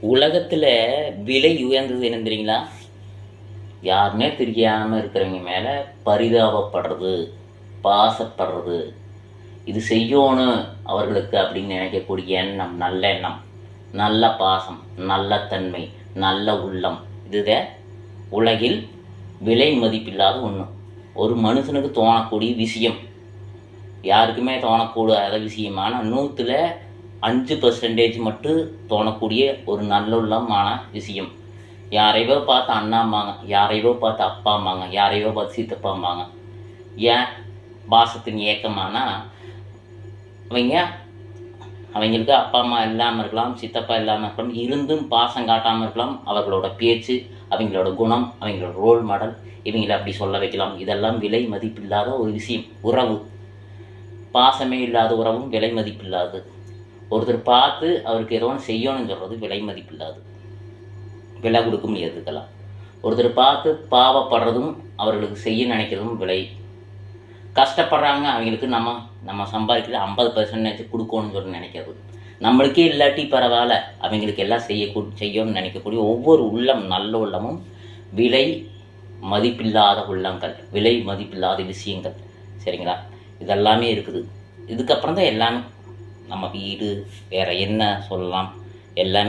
உலகத்தில் விலை உயர்ந்தது என்ன தெரியுங்களா? யாருமே தெரியாமல் இருக்கிறவங்க மேலே பரிதாபப்படுறது பாசப்படுறது. இது செய்யணும் அவர்களுக்கு அப்படின்னு நினைக்கக்கூடிய எண்ணம் நல்ல எண்ணம். நல்ல பாசம் நல்ல தன்மை நல்ல உள்ளம். இதுதான் உலகில் விலை மதிப்பில்லாத ஒன்று ஒரு மனுஷனுக்கு தோணக்கூடிய விஷயம். யாருக்குமே தோணக்கூடாத விஷயமான நூற்றில் அஞ்சு பர்சன்டேஜ் மட்டும் தோணக்கூடிய ஒரு நல்லுள்ளமான விஷயம். யாரையோ பார்த்து அண்ணாம்பாங்க யாரையோ பார்த்து அப்பாம்பாங்க யாரையோ பார்த்து சீத்தப்பாம்பாங்க ஏன் பாசத்தின் ஏக்கமானா அவங்க அவங்களுக்கு அப்பா அம்மா இல்லாமல் இருக்கலாம் சித்தப்பா இல்லாமல் இருக்கலாம் இருந்தும் பாசம் காட்டாமல் இருக்கலாம் அவர்களோட பேச்சு அவங்களோட குணம் அவங்களோட ரோல் மாடல் இவங்களை அப்படி சொல்ல வைக்கலாம். இதெல்லாம் விலை மதிப்பில்லாத ஒரு விஷயம் உறவு. பாசமே இல்லாத உறவும் விலை மதிப்பில்லாது. ஒருத்தர் பார்த்து அவருக்கு எதுவும் செய்யணும்னு சொல்கிறது விலை மதிப்பில்லாது. விலை கொடுக்க முடியாதுக்கெல்லாம் ஒருத்தர் பார்த்து பாவப்படுறதும் அவர்களுக்கு செய்ய நினைக்கிறதும் விலை. கஷ்டப்படுறாங்க அவங்களுக்கு நம்ம நம்ம சம்பாதிக்கிற ஐம்பது பர்சன்டேஜ் கொடுக்கணும்னு சொல்லி நினைக்கிறது. நம்மளுக்கே இல்லாட்டி பரவாயில்ல அவங்களுக்கு எல்லாம் செய்ய செய்யணும்னு நினைக்கக்கூடிய ஒவ்வொரு உள்ளம் நல்ல உள்ளமும் விலை மதிப்பில்லாத உள்ளங்கள் விலை மதிப்பில்லாத விஷயங்கள். சரிங்களா? இதெல்லாமே இருக்குது. இதுக்கப்புறம் தான் எல்லாமே நம்ம வீடு வேறு என்ன சொல்லலாம்? எல்லாமே